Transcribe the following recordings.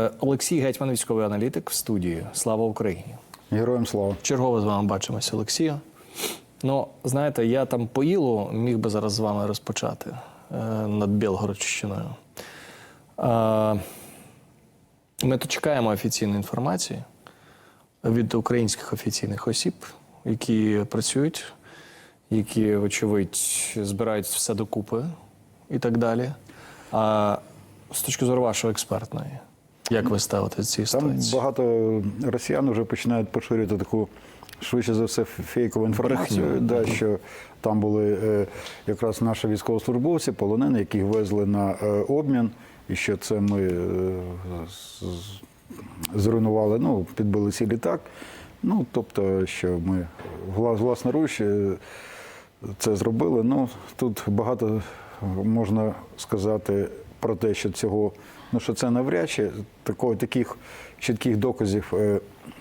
Е, Олексій Гетьман, військовий аналітик в студії. Слава Україні! Героям слава. Чергово з вами бачимося, Олексія. Ну, знаєте, я там по Ілу міг би зараз з вами розпочати е, над Білгородщиною. Е, ми тут чекаємо офіційної інформації від українських офіційних осіб, які працюють, які, вочевидь, збирають все докупи і так далі. А з точки зору вашої експертної, як ви ставите ці Там ситуації? багато росіян вже починають поширювати таку. Швидше за все, фейкову інформацію, Брехню. да, що там були е, якраз наші військовослужбовці, полонені, яких везли на е, обмін, і що це ми е, з- з- зруйнували, ну, підбили цей літак. Ну, тобто, що ми вла- власноруч е, це зробили. Ну, тут багато можна сказати про те, що цього, ну що це навряд чи такого, таких чітких доказів, е,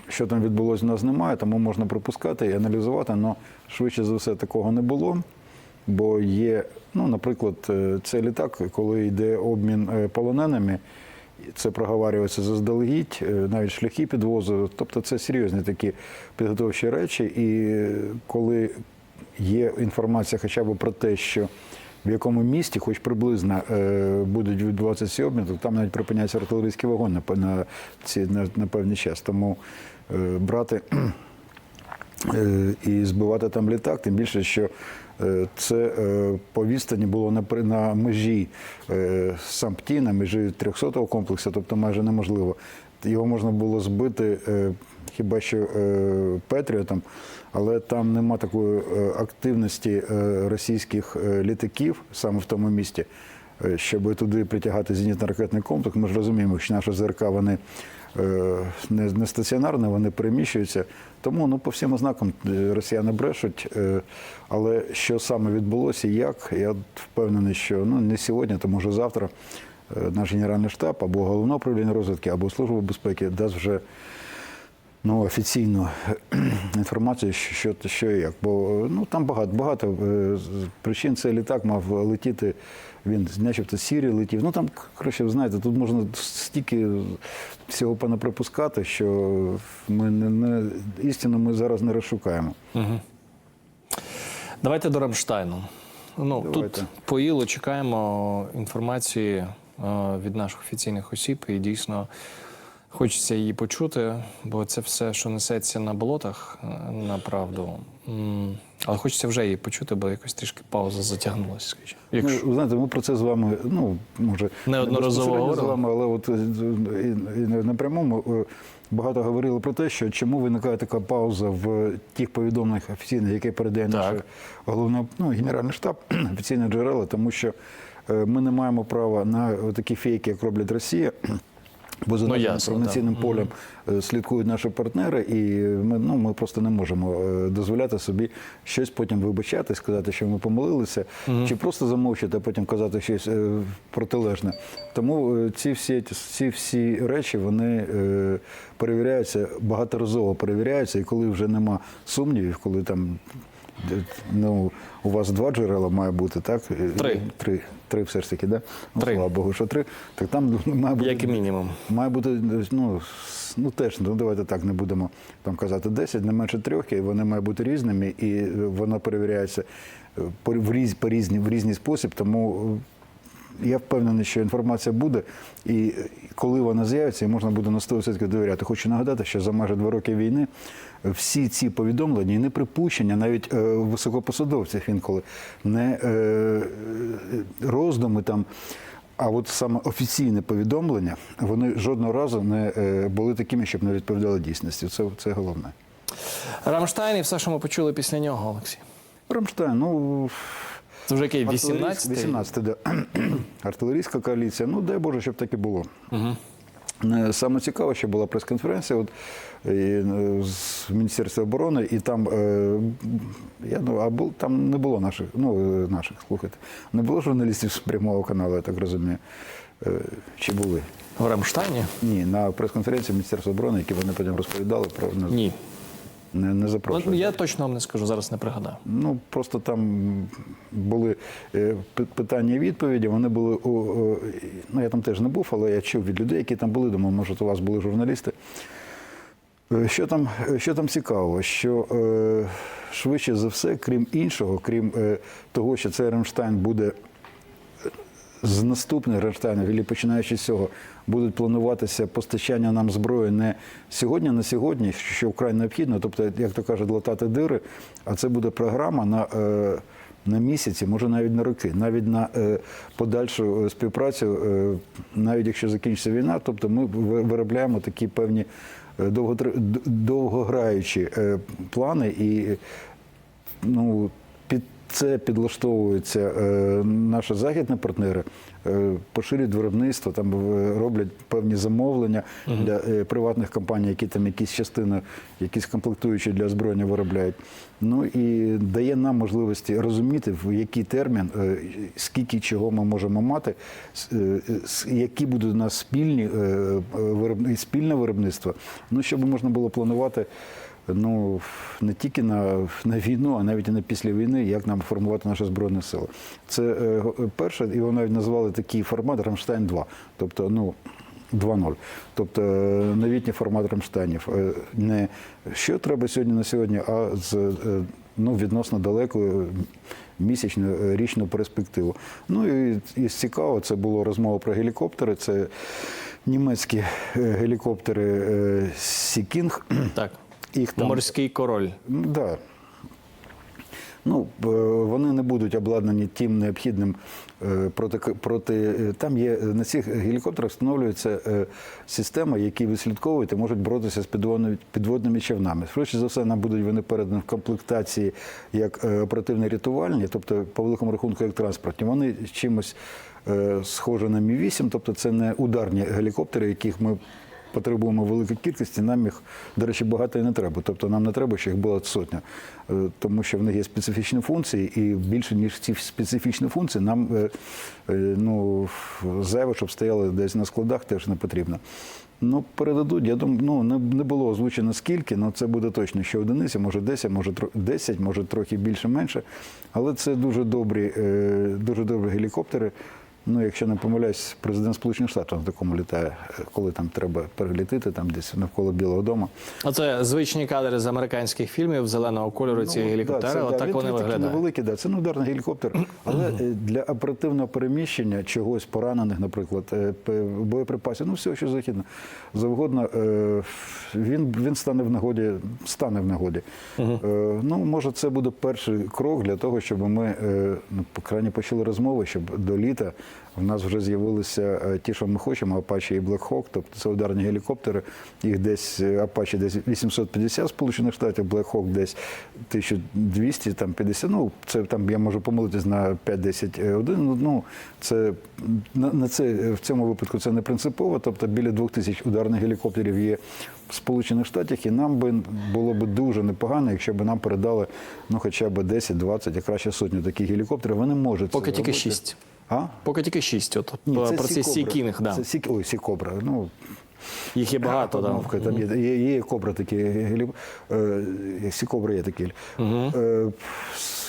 що там відбулося, у нас немає, тому можна припускати і аналізувати, але швидше за все такого не було. Бо є, ну, наприклад, е, цей літак, коли йде обмін е, полоненими, це проговорюється заздалегідь, навіть шляхи підвозу. Тобто це серйозні такі підготовчі речі. І коли є інформація хоча б про те, що в якому місті, хоч приблизно е, будуть відбуватися ці обміни, то там навіть припиняється артилерійський вагон на, на, ці, на, на певний час. Тому е, брати е, і збивати там літак, тим більше, що це по відстані було на, на межі Сампті, на межі 300-го комплексу, тобто майже неможливо. Його можна було збити е, хіба що е, Петріотом, але там нема такої е, активності російських літаків саме в тому місті, щоб туди притягати зенітно-ракетний комплекс. Ми ж розуміємо, що наші ЗРК вони не, не стаціонарні, вони переміщуються. Тому ну, по всім ознакам е, росіяни брешуть. Е, Але що саме відбулося як, я впевнений, що ну, не сьогодні, то може завтра е, наш генеральний штаб або головне управління розвідки, або Служба безпеки дасть вже ну, офіційну інформацію, що, що, і як. Бо ну, там багато, багато е, причин. Цей літак мав летіти, він начебто з Сірії летів. Ну там, коротше, ви знаєте, тут можна стільки всього понаприпускати, що ми не, не, істину ми зараз не розшукаємо. Давайте до Рамштайну. Ну, Давайте. тут по Ілу чекаємо інформації е, від наших офіційних осіб, і дійсно хочеться її почути, бо це все, що несеться на болотах, е, направду. Але хочеться вже її почути, бо якось трішки пауза затягнулася, скажімо. Якщо... Ну, знаєте, ми про це з вами, ну, може, Неодноразово безпосередньо з вами, але от е, і, і на прямому е, багато говорили про те, що чому виникає така пауза в тих повідомленнях офіційних, які передає наш Так. ну, генеральний штаб, офіційні джерела, тому що ми не маємо права на такі фейки, як роблять Росія. Бо за Ну, нашим інформаційним да. полем е, слідкують наші партнери, і ми, ну, ми просто не можемо е, дозволяти собі щось потім вибачати, сказати, що ми помилилися, чи просто замовчати, а потім казати щось е, протилежне. Тому ці всі, ці всі речі вони перевіряються, багаторазово перевіряються, і коли вже нема сумнівів, коли там. Ну, у вас два джерела має бути, так? Три. Три, три все ж таки, да? Ну, Три. Слава Богу, що три. Так там має бути Як і мінімум. Має бути, ну, с- ну теж, ну давайте так, не будемо там казати 10, не менше трьох, і вони мають бути різними, і е, вона перевіряється е, по, в, різ, по різні, в різний спосіб. Тому е, я впевнений, що інформація буде, і коли вона з'явиться, і можна буде на 100% довіряти. Хочу нагадати, що за майже два роки війни всі ці повідомлення і не припущення, навіть е, високопосадовців інколи, не е, е, роздуми там. А от саме офіційне повідомлення, вони жодного разу не е, були такими, щоб не відповідали дійсності. Це, це головне. Рамштайн і все, що ми почули після нього, Олексій. Рамштайн, ну Це вже який 18-й? 18 да. артилерійська коаліція. Ну дай Боже, щоб так і було. Угу. Саме цікаве, що була прес-конференція от, і, е, з Міністерства оборони, і там, е, я, ну, а бу- там не було наших, ну, е, наших, слухайте, не було журналістів з прямого каналу, я так розумію. Е, Чи були? В Рамштайні? Ні, на прес-конференції Міністерства оборони, які вони потім розповідали про Ні. Не, не Ну, я точно вам не скажу, зараз не пригадаю. Ну просто там були е, питання і відповіді. Вони були у ну я там теж не був, але я чув від людей, які там були. Думаю, може, у вас були журналісти. Е, Що там, е, що там цікаво, що е, швидше за все, крім іншого, крім е, того, що цей Ремштайн буде з наступних Рамштайнів, і починаючи з цього, будуть плануватися постачання нам зброї не сьогодні на сьогодні, що вкрай необхідно, тобто, як то кажуть, латати дири, а це буде програма на. е, На місяці, може навіть на роки, навіть на е, подальшу е, співпрацю, навіть якщо закінчиться війна, тобто ми виробляємо такі певні довгограючі плани і ну, під це підлаштовуються е, наші західні партнери, е, поширюють виробництво, там е, роблять певні замовлення для приватних компаній, які там якісь частини, якісь комплектуючі для озброєння виробляють. Ну і дає нам можливості розуміти, в який термін, скільки чого ми можемо мати, які будуть у нас спільні спільне виробництво, ну щоб можна було планувати ну не тільки на, на війну, а навіть і на після війни, як нам формувати наші збройні сили. Це е, го- перше, його навіть назвали такий формат Рамштайн 2. Тобто, ну. 2.0. Тобто е, новітній формат Рамштайнів. Е, Не що треба сьогодні на сьогодні, а з е, ну, відносно далекою місячну е, річну перспективу. Ну і, і цікаво, це було розмова про гелікоптери. Це німецькі е, гелікоптери е, Сікінг. Так. Їх там Морський король. Да. Ну, е, вони не будуть обладнані тим необхідним е, проти, проти е, там є на цих гелікоптерах встановлюється система, які вислідковують і можуть боротися з підводними, підводними човнами. Швидше за все, нам будуть вони передані в комплектації як оперативні рятувальні, тобто по великому рахунку як транспортні. Вони чимось схожі на Мі 8 тобто це не ударні гелікоптери, яких ми потребуємо великої кількості, нам їх, до речі, багато і не треба. Тобто нам не треба, щоб їх було сотня, Е, тому що в них є специфічні функції, і більше ніж ці специфічні функції, нам е, е, ну, зайве, щоб стояли десь на складах, теж не потрібно. Ну, передадуть, я думаю, ну не, не було озвучено скільки, але це буде точно ще одиниці, може 10, може тро- 10, може трохи більше менше. Але це дуже добрі, дуже добрі гелікоптери. Ну, якщо не помиляюсь, президент Сполучених Штатів на такому літає, е, коли там треба перелітити, там десь навколо Білого дому. Оце звичні кадри з американських фільмів зеленого кольору ці гелікоптери. Ну, да, Отак вони виглядають. невеликий, да, це не ударний гелікоптер. Але е, для оперативного переміщення чогось поранених, наприклад, е, боєприпасів, ну всього, що західно, завгодно, він, він стане в нагоді, стане в нагоді. Ну, може, це буде перший крок для того, щоб ми, ну, по крайній почали розмови, щоб до літа в нас вже з'явилися е, ті, що ми хочемо, Apache і Black Hawk, тобто це ударні гелікоптери. Їх десь е, Apache десь 850 Сполучених Штатів, Black Hawk десь 1200, там 50, ну це там я можу помилитись на 5-10 один. Ну, Ну це на, на це в цьому випадку це не принципово. Тобто біля 2000 ударних гелікоптерів є в Сполучених Штатах, і нам би було б дуже непогано, якщо б нам передали ну хоча б 10-20, а краще сотню таких гелікоптерів. Вони можуть Поки це тільки робити. шість. А? Поки тільки шість. От Ні, це про Сікінг, да. Це сік... Ой, Сікобра. Ну, Їх є багато, да. Там є, є, є кобра такі, гелі- е, сікобри є такі. Е,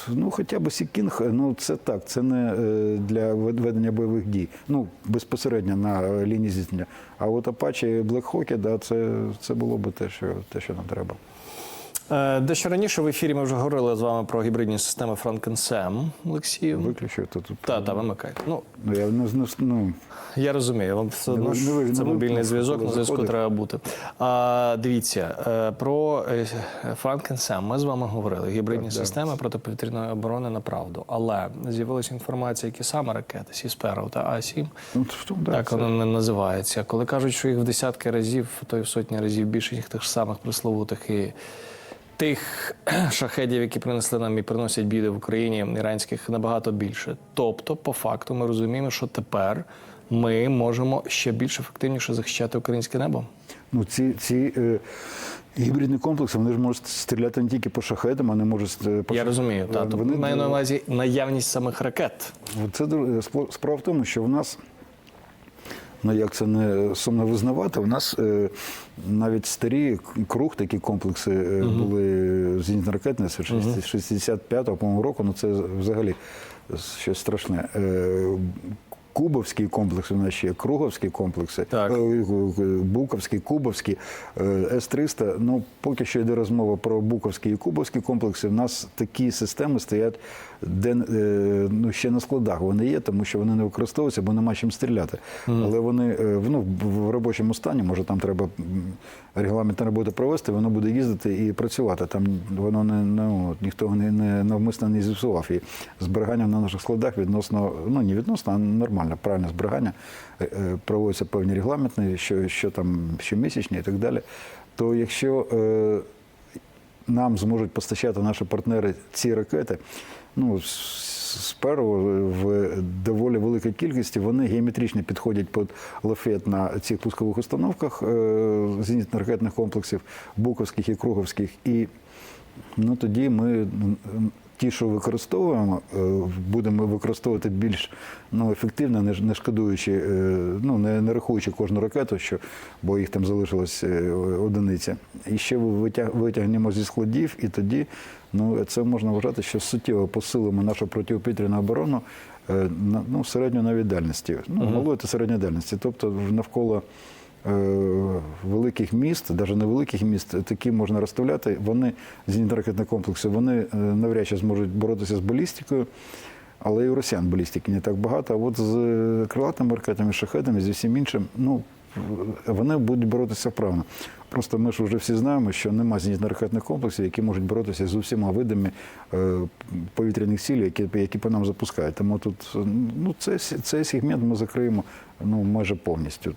ну, хоча б Сікінг, ну це так, це не е, для ведення бойових дій. Ну, безпосередньо на е, лінії зіткнення. А от Apache і Black Hawk, да, це, це було б те, що, те, що нам треба. Е, Дещо раніше в ефірі ми вже говорили з вами про гібридні системи Frankenstein, Олексію. Виключую то тут. Та, та, вимикайте. Ну, Ну, я не, ну, Я розумію, вам все одно ви- це мобільний зв'язок, на зв'язку треба бути. А, дивіться, е, про е, Франкенсем ми з вами говорили. Гібридні системи протиповітряної оборони на правду. Але з'явилася інформація, які саме ракети Сісперо та А-7, ну, да, так це- воно не називається. Коли кажуть, що їх в десятки разів, то й в сотні разів більше їх тих самих присловутих і тих шахедів, які принесли нам і приносять біди в Україні, іранських набагато більше. Тобто, по факту, ми розуміємо, що тепер ми можемо ще більш ефективніше захищати українське небо. Ну, ці, ці е, гібридні комплекси вони ж можуть стріляти не тільки по шахедам, вони можуть е, по Я розумію. Та, Е, вони- маю на увазі наявність самих ракет. Це справа в тому, що в нас Ну як це не сумно визнавати? У нас е, навіть старі круг, такі комплекси е, були зенітно-ракетні, це 65-го по-моєму, року. Ну це взагалі щось страшне. Е, Кубовський комплекс у нас ще є, Круговські комплекси, Так. е, Буковський, Кубовський, е, С-300. Ну, поки що йде розмова про Буковський і Кубовські комплекси. У нас такі системи стоять де, е, ну, ще на складах. Вони є, тому що вони не використовуються, бо нема чим стріляти. Але вони е, ну, в- в робочому стані, може там треба регламентна робота провести, воно буде їздити і працювати. Там воно не ну, ніхто не, не навмисно не зіпсував. І зберігання на наших складах відносно, ну не відносно, а нормально, правильне зберігання. Е, е, Проводяться певні регламентні, що, що там щомісячні і так далі. То якщо е, нам зможуть постачати наші партнери ці ракети. Ну, сперу в доволі великій кількості вони геометрично підходять під лафет на цих пускових установках зенітно-ракетних комплексів, Буковських і Круговських. І ну, тоді ми ті, що використовуємо, е, будемо використовувати більш ну, ефективно, не, не шкодуючи, е, ну, не, не рахуючи кожну ракету, що, бо їх там залишилось е, одиниці. І ще витяг, витягнемо зі складів, і тоді ну, це можна вважати, що суттєво посилимо нашу протиповітряну оборону на ну, середньої навіть дальності, ну, малої та середньої дальності. Тобто навколо великих міст, навіть невеликих міст, такі можна розставляти. Вони зенітно-ракетні комплекси, вони е, навряд чи зможуть боротися з балістикою. Але і у росіян балістики не так багато. А от з е, крилатими ракетами, шахедами, зі всім іншим, ну вони будуть боротися вправно. Просто ми ж вже всі знаємо, що нема зенітно-ракетних комплексів, які можуть боротися з усіма видами е, повітряних сил, які, які по нам запускають. Тому тут ну, цей, цей сегмент ми закриємо ну, майже повністю.